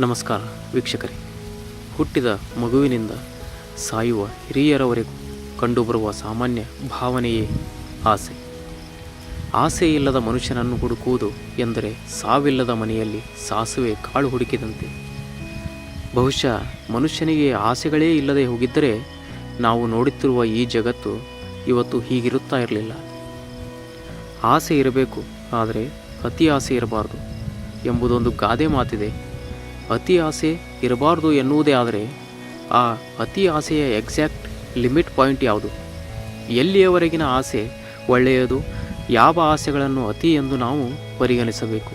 ನಮಸ್ಕಾರ ವೀಕ್ಷಕರೇ. ಹುಟ್ಟಿದ ಮಗುವಿನಿಂದ ಸಾಯುವ ಹಿರಿಯರವರೆಗೂ ಕಂಡುಬರುವ ಸಾಮಾನ್ಯ ಭಾವನೆಯೇ ಆಸೆ. ಆಸೆ ಇಲ್ಲದ ಮನುಷ್ಯನನ್ನು ಹುಡುಕುವುದು ಎಂದರೆ ಸಾವಿಲ್ಲದ ಮನೆಯಲ್ಲಿ ಸಾಸುವೆ ಕಾಳು ಹುಡುಕಿದಂತೆ. ಬಹುಶಃ ಮನುಷ್ಯನಿಗೆ ಆಸೆಗಳೇ ಇಲ್ಲದೆ ಹೋಗಿದ್ದರೆ ನಾವು ನೋಡುತ್ತಿರುವ ಈ ಜಗತ್ತು ಇವತ್ತು ಹೀಗಿರುತ್ತಾ ಇರಲಿಲ್ಲ. ಆಸೆ ಇರಬೇಕು, ಆದರೆ ಅತಿ ಆಸೆ ಇರಬಾರ್ದು ಎಂಬುದೊಂದು ಗಾದೆ ಮಾತಿದೆ. ಅತಿ ಆಸೆ ಇರಬಾರ್ದು ಎನ್ನುವುದೇ ಆದರೆ, ಆ ಅತಿ ಆಸೆಯ ಎಕ್ಸಾಕ್ಟ್ ಲಿಮಿಟ್ ಪಾಯಿಂಟ್ ಯಾವುದು? ಎಲ್ಲಿಯವರೆಗಿನ ಆಸೆ ಒಳ್ಳೆಯದು, ಯಾವ ಆಸೆಗಳನ್ನು ಅತಿ ಎಂದು ನಾವು ಪರಿಗಣಿಸಬೇಕು?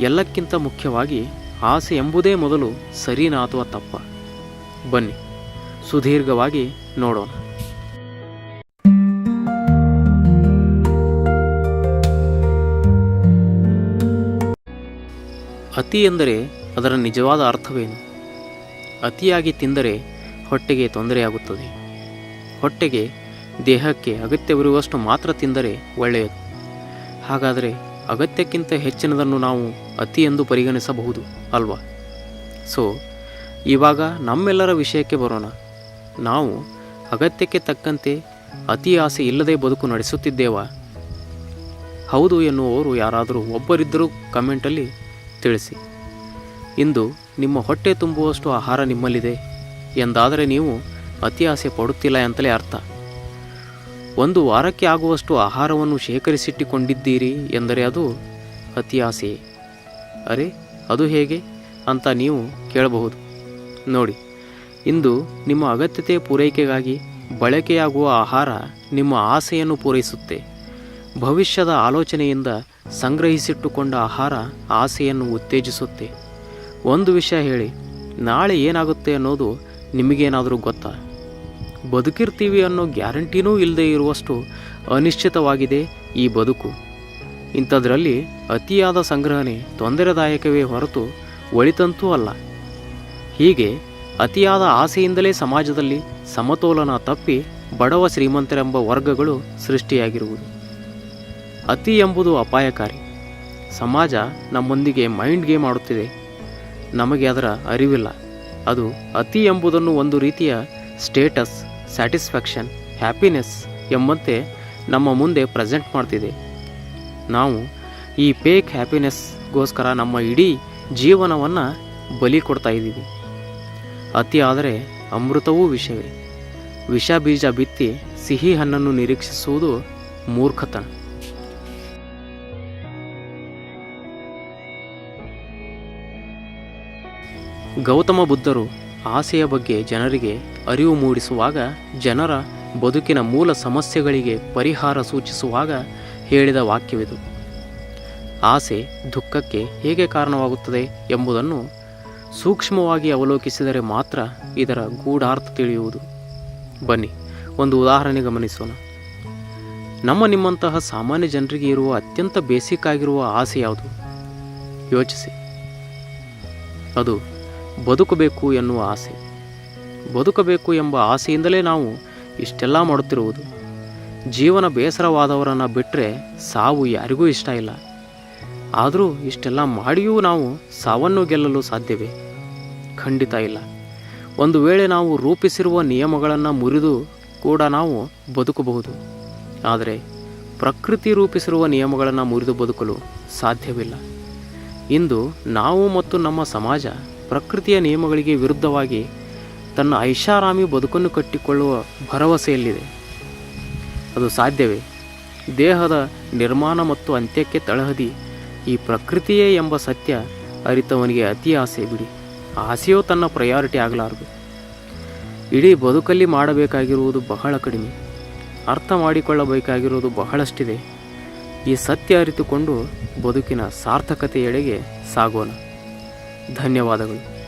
ಎಲ್ಲಕ್ಕಿಂತ ಮುಖ್ಯವಾಗಿ ಆಸೆ ಎಂಬುದೇ ಮೊದಲು ಸರಿನಾ ಅಥವಾ ತಪ್ಪ. ಬನ್ನಿ, ಸುದೀರ್ಘವಾಗಿ ನೋಡೋಣ. ಅತಿ ಎಂದರೆ ಅದರ ನಿಜವಾದ ಅರ್ಥವೇನು? ಅತಿಯಾಗಿ ತಿಂದರೆ ಹೊಟ್ಟೆಗೆ ತೊಂದರೆಯಾಗುತ್ತದೆ. ಹೊಟ್ಟೆಗೆ ದೇಹಕ್ಕೆ ಅಗತ್ಯವಿರುವಷ್ಟು ಮಾತ್ರ ತಿಂದರೆ ಒಳ್ಳೆಯದು. ಹಾಗಾದರೆ ಅಗತ್ಯಕ್ಕಿಂತ ಹೆಚ್ಚಿನದನ್ನು ನಾವು ಅತಿ ಎಂದು ಪರಿಗಣಿಸಬಹುದು ಅಲ್ವಾ? ಸೊ ಇವಾಗ ನಮ್ಮೆಲ್ಲರ ವಿಷಯಕ್ಕೆ ಬರೋಣ. ನಾವು ಅಗತ್ಯಕ್ಕೆ ತಕ್ಕಂತೆ ಅತಿ ಆಸೆ ಇಲ್ಲದೆ ಬದುಕು ನಡೆಸುತ್ತಿದ್ದೇವಾ? ಹೌದು ಎನ್ನುವವರು ಯಾರಾದರೂ ಒಬ್ಬರಿದ್ದರೂ ಕಮೆಂಟಲ್ಲಿ ತಿಳಿಸಿ. ಇಂದು ನಿಮ್ಮ ಹೊಟ್ಟೆ ತುಂಬುವಷ್ಟು ಆಹಾರ ನಿಮ್ಮಲ್ಲಿದೆ ಎಂದಾದರೆ ನೀವು ಅತಿ ಆಸೆ ಪಡುತ್ತಿಲ್ಲ ಅಂತಲೇ ಅರ್ಥ. ಒಂದು ವಾರಕ್ಕೆ ಆಗುವಷ್ಟು ಆಹಾರವನ್ನು ಶೇಖರಿಸಿಟ್ಟುಕೊಂಡಿದ್ದೀರಿ ಎಂದರೆ ಅದು ಅತಿ ಆಸೆಯೇ ಅರೆ, ಅದು ಹೇಗೆ? ಅಂತ ನೀವು ಕೇಳಬಹುದು. ನೋಡಿ, ಇಂದು ನಿಮ್ಮ ಅಗತ್ಯತೆ ಪೂರೈಕೆಗಾಗಿ ಬಳಕೆಯಾಗುವ ಆಹಾರ ನಿಮ್ಮ ಆಸೆಯನ್ನು ಪೂರೈಸುತ್ತೆ. ಭವಿಷ್ಯದ ಆಲೋಚನೆಯಿಂದ ಸಂಗ್ರಹಿಸಿಟ್ಟುಕೊಂಡ ಆಹಾರ ಆಸೆಯನ್ನು ಉತ್ತೇಜಿಸುತ್ತೆ. ಒಂದು ವಿಷಯ ಹೇಳಿ, ನಾಳೆ ಏನಾಗುತ್ತೆ ಅನ್ನೋದು ನಿಮಗೇನಾದರೂ ಗೊತ್ತಾ? ಬದುಕಿರ್ತೀವಿ ಅನ್ನೋ ಗ್ಯಾರಂಟಿನೂ ಇಲ್ಲದೆ ಇರುವಷ್ಟು ಅನಿಶ್ಚಿತವಾಗಿದೆ ಈ ಬದುಕು. ಇಂಥದ್ರಲ್ಲಿ ಅತಿಯಾದ ಸಂಗ್ರಹಣೆ ತೊಂದರೆದಾಯಕವೇ ಹೊರತು ಒಳಿತಂತೂ ಅಲ್ಲ. ಹೀಗೆ ಅತಿಯಾದ ಆಸೆಯಿಂದಲೇ ಸಮಾಜದಲ್ಲಿ ಸಮತೋಲನ ತಪ್ಪಿ ಬಡವ ಶ್ರೀಮಂತರೆಂಬ ವರ್ಗಗಳು ಸೃಷ್ಟಿಯಾಗಿರುವುದು. ಅತಿ ಎಂಬುದು ಅಪಾಯಕಾರಿ. ಸಮಾಜ ನಮ್ಮೊಂದಿಗೆ ಮೈಂಡ್ ಗೇಮ್ ಆಡುತ್ತಿದೆ. ನಮಗೆ ಅದರ ಅರಿವಿಲ್ಲ. ಅದು ಅತಿ ಎಂಬುದನ್ನು ಒಂದು ರೀತಿಯ ಸ್ಟೇಟಸ್ ಸ್ಯಾಟಿಸ್ಫ್ಯಾಕ್ಷನ್ ಹ್ಯಾಪಿನೆಸ್ ಎಂಬಂತೆ ನಮ್ಮ ಮುಂದೆ ಪ್ರೆಸೆಂಟ್ ಮಾಡ್ತಿದೆ. ನಾವು ಈ ಪೇಕ್ ಹ್ಯಾಪಿನೆಸ್ಗೋಸ್ಕರ ನಮ್ಮ ಇಡೀ ಜೀವನವನ್ನು ಬಲಿ ಕೊಡ್ತಾ ಇದ್ದೀವಿ. ಅತಿ ಆದರೆ ಅಮೃತವೂ ವಿಷವೇ ವಿಷ ಬೀಜ ಬಿತ್ತಿ ಸಿಹಿ ಹಣ್ಣನ್ನು ನಿರೀಕ್ಷಿಸುವುದು ಮೂರ್ಖತನ. ಗೌತಮ ಬುದ್ಧರು ಆಸೆಯ ಬಗ್ಗೆ ಜನರಿಗೆ ಅರಿವು ಮೂಡಿಸುವಾಗ, ಜನರ ಬದುಕಿನ ಮೂಲ ಸಮಸ್ಯೆಗಳಿಗೆ ಪರಿಹಾರ ಸೂಚಿಸುವಾಗ ಹೇಳಿದ ವಾಕ್ಯವಿದು. ಆಸೆ ದುಃಖಕ್ಕೆ ಹೇಗೆ ಕಾರಣವಾಗುತ್ತದೆ ಎಂಬುದನ್ನು ಸೂಕ್ಷ್ಮವಾಗಿ ಅವಲೋಕಿಸಿದರೆ ಮಾತ್ರ ಇದರ ಗೂಢಾರ್ಥ ತಿಳಿಯುವುದು. ಬನ್ನಿ, ಒಂದು ಉದಾಹರಣೆ ಗಮನಿಸೋಣ. ನಮ್ಮ ನಿಮ್ಮಂತಹ ಸಾಮಾನ್ಯ ಜನರಿಗೆ ಇರುವ ಅತ್ಯಂತ ಬೇಸಿಕ್ ಆಗಿರುವ ಆಸೆ ಯಾವುದು? ಯೋಚಿಸಿ. ಅದು ಬದುಕಬೇಕು ಎನ್ನುವ ಆಸೆ. ಬದುಕಬೇಕು ಎಂಬ ಆಸೆಯಿಂದಲೇ ನಾವು ಇಷ್ಟೆಲ್ಲ ಮಾಡುತ್ತಿರುವುದು. ಜೀವನ ಬೇಸರವಾದವರನ್ನು ಬಿಟ್ಟರೆ ಸಾವು ಯಾರಿಗೂ ಇಷ್ಟ ಇಲ್ಲ. ಆದರೂ ಇಷ್ಟೆಲ್ಲ ಮಾಡಿಯೂ ನಾವು ಸಾವನ್ನು ಗೆಲ್ಲಲು ಸಾಧ್ಯವೇ? ಖಂಡಿತ ಇಲ್ಲ. ಒಂದು ವೇಳೆ ನಾವು ರೂಪಿಸಿರುವ ನಿಯಮಗಳನ್ನು ಮುರಿದು ಕೂಡ ನಾವು ಬದುಕಬಹುದು. ಆದರೆ ಪ್ರಕೃತಿ ರೂಪಿಸಿರುವ ನಿಯಮಗಳನ್ನು ಮುರಿದು ಬದುಕಲು ಸಾಧ್ಯವಿಲ್ಲ. ಇಂದು ನಾವು ಮತ್ತು ನಮ್ಮ ಸಮಾಜ ಪ್ರಕೃತಿಯ ನಿಯಮಗಳಿಗೆ ವಿರುದ್ಧವಾಗಿ ತನ್ನ ಐಷಾರಾಮಿ ಬದುಕನ್ನು ಕಟ್ಟಿಕೊಳ್ಳುವ ಭರವಸೆಯಲ್ಲಿದೆ. ಅದು ಸಾಧ್ಯವೇ? ದೇಹದ ನಿರ್ಮಾಣ ಮತ್ತು ಅಂತ್ಯಕ್ಕೆ ತಳಹದಿ ಈ ಪ್ರಕೃತಿಯೇ ಎಂಬ ಸತ್ಯ ಅರಿತವನಿಗೆ ಅತಿ ಆಸೆ. ಬಿಡಿ, ಆಸೆಯೂ ತನ್ನ ಪ್ರಯಾರಿಟಿ ಆಗಲಾರದು. ಇಡೀ ಬದುಕಲ್ಲಿ ಮಾಡಬೇಕಾಗಿರುವುದು ಬಹಳ ಕಡಿಮೆ. ಅರ್ಥ ಮಾಡಿಕೊಳ್ಳಬೇಕಾಗಿರುವುದು ಬಹಳಷ್ಟಿದೆ. ಈ ಸತ್ಯ ಅರಿತುಕೊಂಡು ಬದುಕಿನ ಸಾರ್ಥಕತೆಯೆಡೆಗೆ ಸಾಗೋಣ. ధన్యవాదములు.